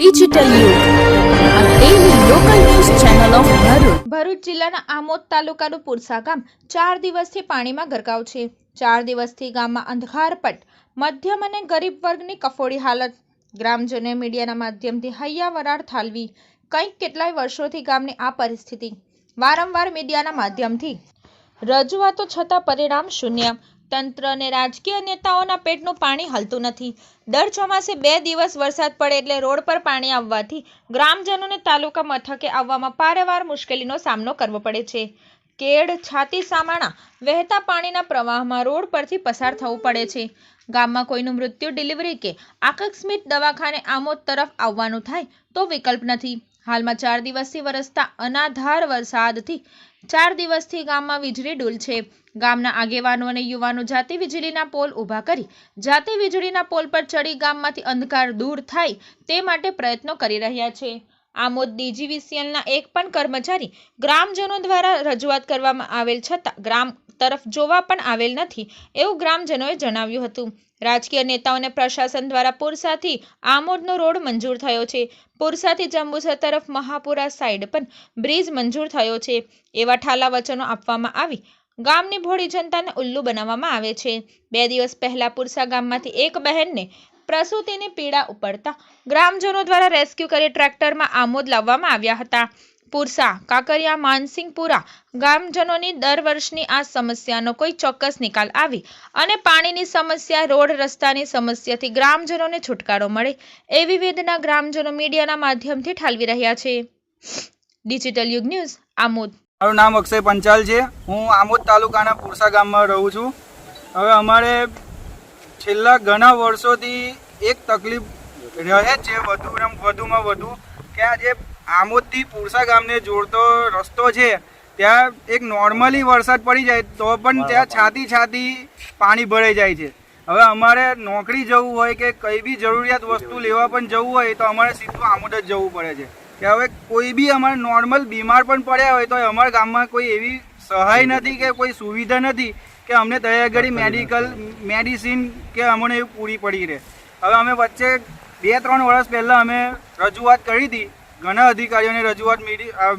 Digital. Bharuch જિલ્લાના આમોદ તાલુકાનું પુરસા ગામ ચાર દિવસથી પાણીમાં ગરકાવ છે. ચાર દિવસથી ગામમાં અંધકારપટ મધ્યમ અને ગરીબ વર્ગની કફોડી હાલત. ગ્રામજનોએ મીડિયાના માધ્યમથી હૈયા વરાળ ઠાલવી. કંઈક કેટલાય વર્ષોથી ગામની આ પરિસ્થિતિ. વારંવાર મીડિયાના માધ્યમથી. રજૂઆતો છતાં પરિણામ શૂન્ય. તંત્ર અને રાજકીય નેતાઓના પેટનું પાણી હલતું નથી. દર ચોમાસે બે દિવસ વરસાદ પડે એટલે રોડ પર પાણી આવવાથી ગ્રામજનોને તાલુકા મથકે આવવામાં પારેવાર મુશ્કેલીનો સામનો કરવો પડે છે. કેડ છાતી સામાણા વહેતા પાણીના પ્રવાહમાં રોડ પરથી પસાર થવું પડે છે. ગામમાં કોઈનું મૃત્યુ, ડિલિવરી કે આકસ્મિક દવાખાને આમોદ તરફ આવવાનું થાય તો વિકલ્પ નથી. હાલમાં ચાર દિવસથી વરસતા અનાધાર વરસાદથી ચાર દિવસથી ગામમાં વીજળી ડૂલ છે. ગામના આગેવાનો અને યુવાનો જાતે વીજળીના પોલ ઊભા કરી જાતે વીજળીના પોલ પર ચડી ગામમાંથી અંધકાર દૂર થાય તે માટે પ્રયત્નો કરી રહ્યા છે. આમોદ ડીજીવીસીએલના એક પણ કર્મચારી ગ્રામજનો દ્વારા રજૂઆત કરવામાં આવેલ છતાં ગ્રામ તરફ જોવા પણ આવેલ નથી એવું ગ્રામજનોએ જણાવ્યું હતું. રાજકીય નેતાઓને પ્રશાસન દ્વારા પુરસાથી આમોદનો રોડ મંજૂર થયો છે. પુરસાથી જંબુસર તરફ મહાપુરા સાઈડ પણ બ્રિજ મંજૂર થયો છે. એવા ઠાલા વચનો આપવામાં આવી ગામની ભોળી જનતાને ઉલ્લુ બનાવવામાં આવે છે. બે દિવસ પહેલા પુરસા ગામમાંથી એક બહેનને પ્રસૂતિની પીડા ઉપડતા ગ્રામજનો દ્વારા રેસ્ક્યુ કરી ટ્રેક્ટરમાં આમોદ લાવવામાં આવ્યા હતા. પુરસા, કાકરિયા માનસિંગપુરા ગામજનોની દર વર્ષની આ સમસ્યાનો કોઈ ચોક્કસ નિકાલ આવી અને પાણીની સમસ્યા, રોડ રસ્તાની સમસ્યાથી ગ્રામજનોને છુટકારો મળે એવી વેદના ગ્રામજનો મીડિયાના માધ્યમથી ઠાલવી રહ્યા છે. ડિજિટલ યુગ ન્યૂઝ, આમોદ. મારું નામ અક્ષય પંચાલ છે. હું આમોદ તાલુકાના પુરસા ગામમાં રહું છું. હવે અમારે છેલ્લા ઘણા વર્ષોથી એક તકલીફ રહે જ છે વધુ વધુમાં વધુ કે આ જે આમોદથી પુરસા ગામને જોડતો રસ્તો છે ત્યાં એક નોર્મલી વરસાદ પડી જાય તો પણ ત્યાં છાતી છાતી પાણી ભરાઈ જાય છે. હવે અમારે નોકરી જવું હોય કે કઈ બી જરૂરિયાત વસ્તુ લેવા પણ જવું હોય તો અમારે સીધું આમોદ જ જવું પડે છે. કે હવે કોઈ બી અમારે નોર્મલ બીમાર પણ પડ્યા હોય તો અમારા ગામમાં કોઈ એવી સહાય નથી કે કોઈ સુવિધા નથી કે અમને તૈયાર કરી મેડિકલ મેડિસિન કે અમને એ પૂરી પડી રહે. હવે અમે વચ્ચે બે ત્રણ વર્ષ પહેલાં અમે રજૂઆત કરી હતી. ઘણા અધિકારીઓને રજૂઆત મીડિયા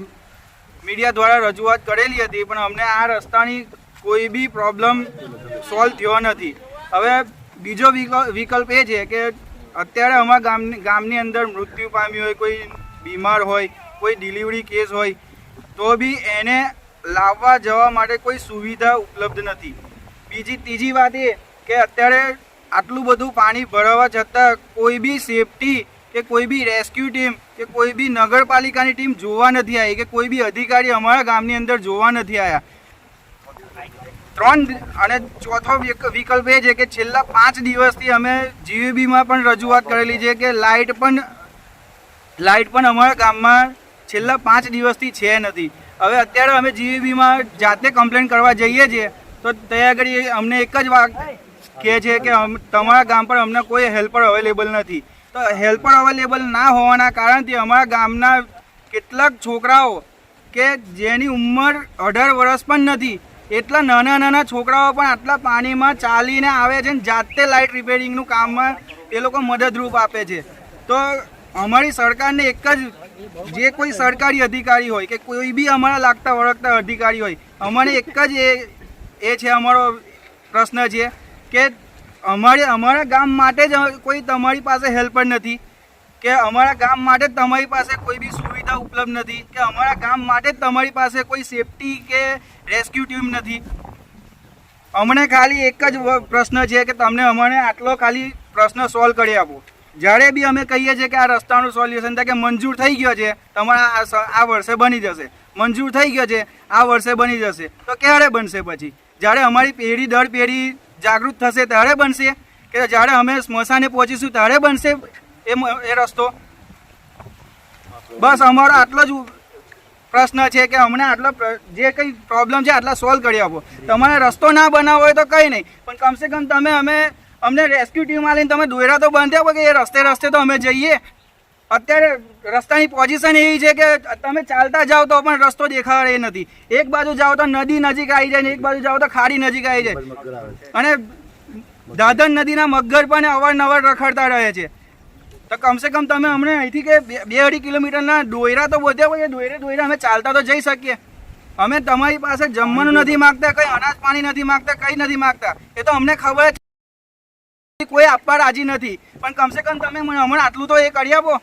મીડિયા દ્વારા રજૂઆત કરેલી હતી પણ અમને આ રસ્તાની કોઈ બી પ્રોબ્લેમ સોલ્વ થયો નથી. હવે બીજો વિકલ્પ વિકલ્પ એ છે કે અત્યારે અમારા ગામની ગામની અંદર મૃત્યુ પામ્યું હોય કોઈ બીમાર હોય કોઈ ડિલિવરી કેસ હોય તો બી એને લાવવા જવા માટે કોઈ સુવિધા ઉપલબ્ધ નથી. બીજી, ત્રીજી વાત એ કે અત્યારે આટલું બધું પાણી ભરાવા છતાં કોઈ બી સેફટી કે કોઈ બી રેસ્ક્યુ ટીમ કે કોઈ બી નગરપાલિકાની ટીમ જોવા નથી આવી કે કોઈ બી અધિકારી અમારા ગામની અંદર જોવા નથી આવ્યા ત્રણ અને ચોથો વિકલ્પ એ છે કે છેલ્લા પાંચ દિવસથી અમે જીવીબીમાં પણ રજૂઆત કરેલી છે કે લાઇટ પણ લાઇટ પણ અમારા ગામમાં છેલ્લા પાંચ દિવસથી છે નથી. હવે અત્યારે અમે જીવીબીમાં જાતે કમ્પ્લેન કરવા જઈએ છીએ, તો ત્યાં આગળ અમને એક જ વાત કહે છે કે તમારા ગામ પર અમને કોઈ હેલ્પર અવેલેબલ નથી. તો હેલ્પર અવેલેબલ ના હોવાના કારણથી અમારા ગામના કેટલાક છોકરાઓ કે જેની ઉંમર અઢાર વર્ષ પણ નથી, એટલા નાના નાના છોકરાઓ પણ આટલા પાણીમાં ચાલીને આવે છે ને જાતે લાઇટ રિપેરિંગનું કામમાં એ લોકો મદદરૂપ આપે છે. તો અમારી સરકારને એક જ જે કોઈ સરકારી અધિકારી હોય કે કોઈ બી અમારા લાગતા વળગતા અધિકારી હોય, અમારે એક જ એ એ છે અમારો પ્રશ્ન છે કે અમારે અમારા ગામ માટે જ કોઈ તમારી પાસે હેલ્પર નથી, કે અમારા ગામ માટે તમારી પાસે કોઈ બી સુવિધા ઉપલબ્ધ નથી, કે અમારા ગામ માટે તમારી પાસે કોઈ સેફટી કે રેસ્ક્યુ ટીમ નથી. અમને ખાલી એક જ પ્રશ્ન છે કે તમને અમને આટલો ખાલી પ્રશ્ન સોલ્વ કરી આપો. જ્યારે બી અમે કહીએ છીએ કે આ રસ્તાનું સોલ્યુશન કે મંજૂર થઈ ગયો છે, તમારા આ વર્ષે બની જશે. મંજૂર થઈ ગયો છે, આ વર્ષે બની જશે. તો ક્યારે બનશે પછી? જ્યારે અમારી પેઢી દર પેઢી જાગૃત થશે ત્યારે બનશે? કે જ્યારે અમે સ્મશાને પહોંચીશું ત્યારે બનશે એ એ રસ્તો? બસ અમારો આટલો જ પ્રશ્ન છે કે અમને આટલો જે કંઈ પ્રોબ્લેમ છે આટલા સોલ્વ કરી આપો. તમારે રસ્તો ના બનાવવો હોય તો કંઈ નહીં. પણ કમસે કમ તમે અમે અમને રેસ્ક્યુ ટીમ આવીને તમે દોયરા તો બાંધી આપો કે એ રસ્તે રસ્તે તો અમે જઈએ. અત્યારે રસ્તાની પોઝિશન એવી છે કે તમે ચાલતા જાઓ તો પણ રસ્તો દેખાડે નથી. એક બાજુ જાઓ તો નદી નજીક આવી જાય ને એક બાજુ જાઓ તો ખાડી નજીક આવી જાય. અને દાદન નદીના મગર પણ અવારનવાર રખડતા રહે છે. તો કમસે કમ તમે અમને અહીંથી કે બે અઢી કિલોમીટરના દોયરા તો બોધ્યા હોય દોયરે દોયરા અમે ચાલતા તો જઈ શકીએ. અમે તમારી પાસે જમવાનું નથી માગતા, કંઈ અનાજ પાણી નથી માગતા, કંઈ નથી માગતા. એ તો અમને ખબર છે કોઈ આપવા રાજી નથી. પણ કમસે કમ તમે મને હમણાં આટલું તો એ કરી આપો.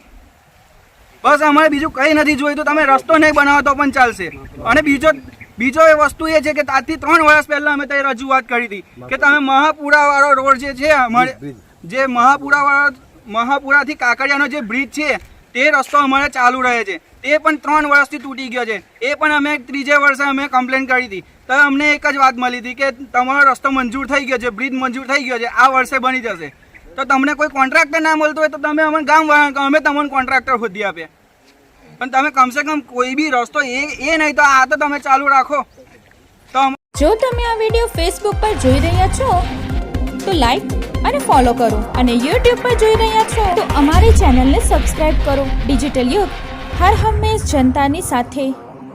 બસ અમારે બીજું કંઈ નથી જોઈતું. તમે રસ્તો નહીં બનાવો તો પણ ચાલશે. અને બીજો બીજો એ વસ્તુ એ છે કે આજથી ત્રણ વર્ષ પહેલા અમે તે રજૂઆત કરી હતી કે તમે મહાપુરાવાળો રોડ જે છે અમારે જે મહાપુરાવાળો મહાપુરાથી કાંકરિયાનો જે બ્રિજ છે તે રસ્તો અમારે ચાલુ રહે છે. તે પણ ત્રણ વર્ષથી તૂટી ગયો છે. એ પણ અમે ત્રીજે વર્ષે અમે કમ્પ્લેન કરી હતી. તો અમને એક જ વાત મળી હતી કે તમારો રસ્તો મંજૂર થઈ ગયો છે બ્રિજ મંજૂર થઈ ગયો છે, આ વર્ષે બની જશે. તો તમને કોઈ કોન્ટ્રાક્ટર ના મળતો હોય તો તમે અમને ગામ અમે તમને કોન્ટ્રાક્ટર શોધી આપીએ. પણ તમે કમસે કમ કોઈ બી રસ્તો એ એ નહીં તો આ તો તમે ચાલુ રાખો. તો જો તમે આ વીડિયો ફેસબુક પર જોઈ રહ્યા છો, તો લાઈક અને ફોલો કરો અને યુટ્યુબ પર જોઈ રહ્યા છો, તો અમારી ચેનલને સબસ્ક્રાઇબ કરો. ડિજિટલ યુગ હર હંમેશ જનતાની સાથે